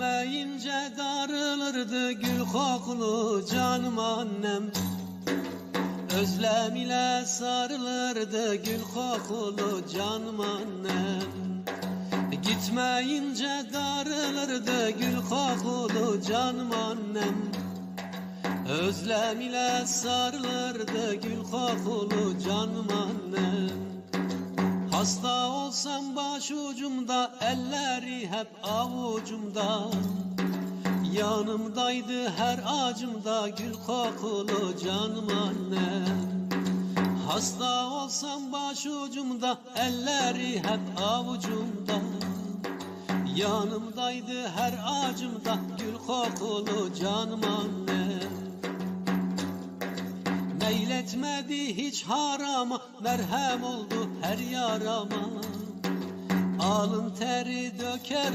Gitmeyince darılırdı gül kokulu canım annem. Özlem ile sarılırdı gül kokulu canım annem. Gitmeyince darılırdı gül kokulu canım annem. Özlem ile sarılırdı gül kokulu canım annem Hasta olsam başucumda elleri hep avucumda. Yanımdaydı her acımda gül kokulu canım annem Hasta olsam başucumda elleri hep avucumda. Yanımdaydı her acımda gül kokulu canım annem Meyletmedi hiç harama Merhem oldu her yarama. Alın teri döker